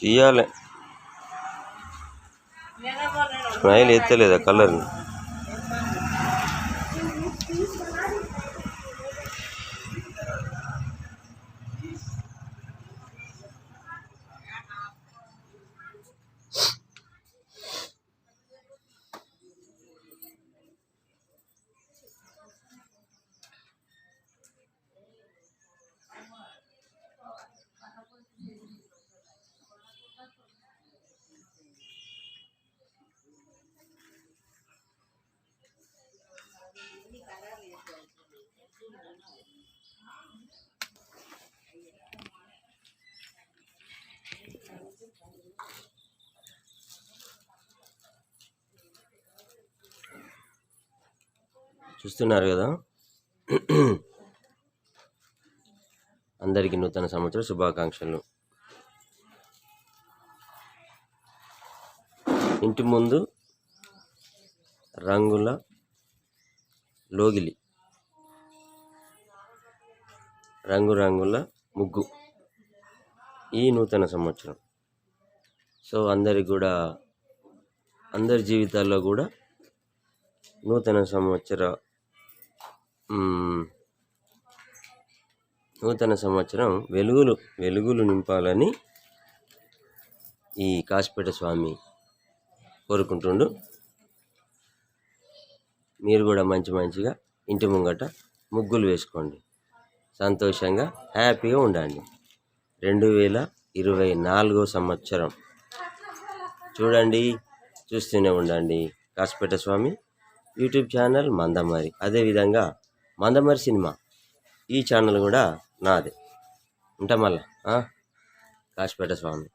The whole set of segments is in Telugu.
తీయాలి. స్మైల్ ఎత్తలేదా కలర్ చూస్తున్నారు కదా. అందరికీ నూతన సంవత్సర శుభాకాంక్షలు. ఇంటి ముందు రంగుల లోగిలి. రంగురంగుల ముగ్గు. ఈ నూతన సంవత్సరం. సో అందరికి కూడా అందరి జీవితాల్లో కూడా నూతన సంవత్సర నూతన సంవత్సరం వెలుగులు వెలుగులు నింపాలని ఈ కాసిపేట స్వామి కోరుకుంటుండు. మీరు కూడా మంచి మంచిగా ఇంటి ముంగట ముగ్గులు వేసుకోండి. సంతోషంగా హ్యాపీగా ఉండండి. రెండు వేల ఇరవై నాలుగో సంవత్సరం. చూడండి చూస్తూనే ఉండండి కాసిపేట స్వామి యూట్యూబ్ ఛానల్ మందమారి. అదేవిధంగా మందమరి సినిమా. ఈ ఛానల్ కూడా నాదే. ఉంటా మళ్ళా ఆ? కాసిపేట స్వామి.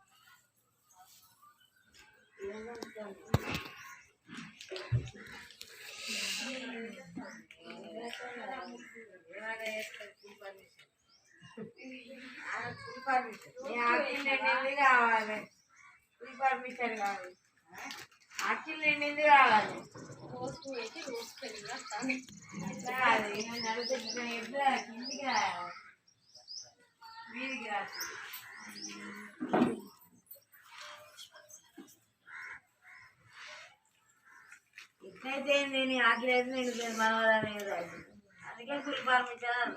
కావాలి కావాలి కావాలి ఎట్లయితే నేను నీ నేను మనవాళ్ళని అందుకే ఫుల్ పర్మిషన్